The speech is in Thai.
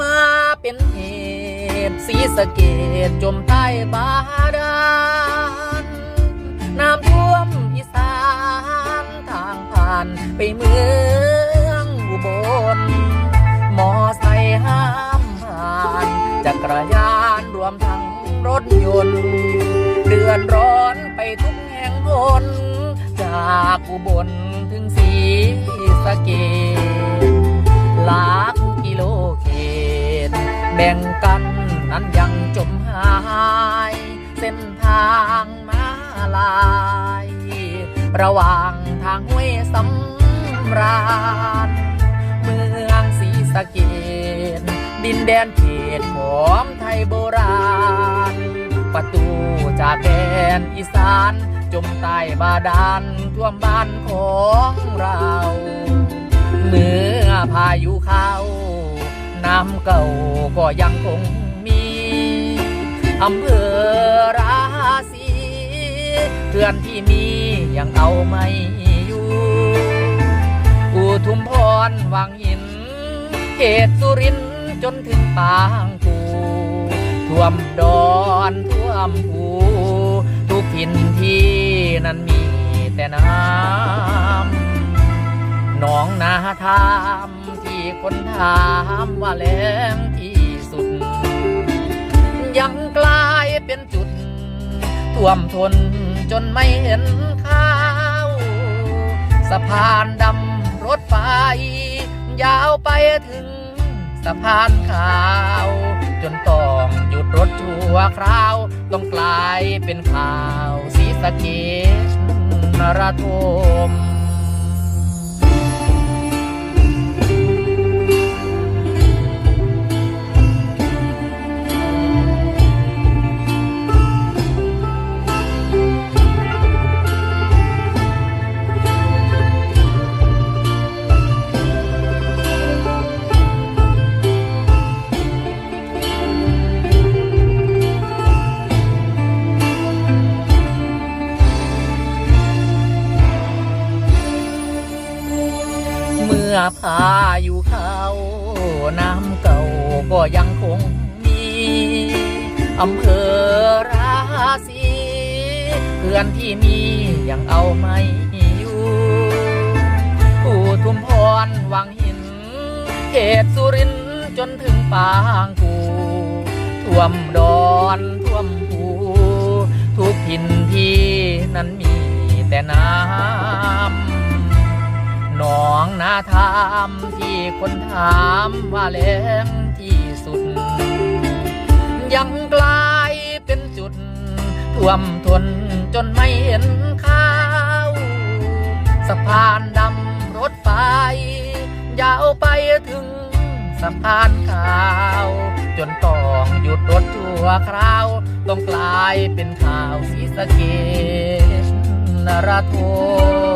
มาเป็นเหตุสีสะเกดจมใต้บาดาลน้ำท่วมอีสานทางผ่านไปเมืองอุบลมอไซค์ห้ามผ่านจักรยานรวมทั้งรถยนต์เดือดร้อนไปทุกแห่งหนจากอุบลถึงศรีสะเกษหลา แบ่งกันนั้นยังจมหาย เส้นทางมาลาย ระหว่างทางห้วยสำราญเมืองศรีสะเกษดินแดนเขตของไทยโบราณ ประตูจากแดนอีสาน จมใต้บาดาลท่วมบ้านของเรา เมื่อพายุเข้า น้ำเก่าก็ยังคงมีอำเภอราศีเพื่อนที่มียังเอาไม่อยู่อุทุมพรวังหิน เขตสุรินจนถึงปางกูท่วมดอนท่วมภูทุกถินที่นั้นมีแต่น้ำหนองนาทาม คนถามว่าแหลงที่สุด ยังกลายเป็นจุด ท่วมทนจนไม่เห็นข้าว สะพานดำรถไฟ ยาวไปถึงสะพานขาว จนต้องหยุดรถชั่วคราว ต้องกลายเป็นข่าวสีสะเกษนรทม พาอยู่เขาน้ำเก่าก็ยังคงมีอำเภอราศีเพื่อนที่มียังเอาไม่อยู่ผู้ทุมพรวังหินเขตสุรินจนถึงปางกูท่วมดอนท่วมภูทุกถิ่นที่นั้นมีแต่น้ำ หนองนาทามที่คนถามว่าแหลงที่สุด ยังกลายเป็นจุดท่วมทนจนไม่เห็นข้าวสะพานดำรถไฟยาวไปถึงสะพานขาว จนต้องหยุดรถชั่วคราว ต้องกลายเป็นข่าวสีสะเกษนรทม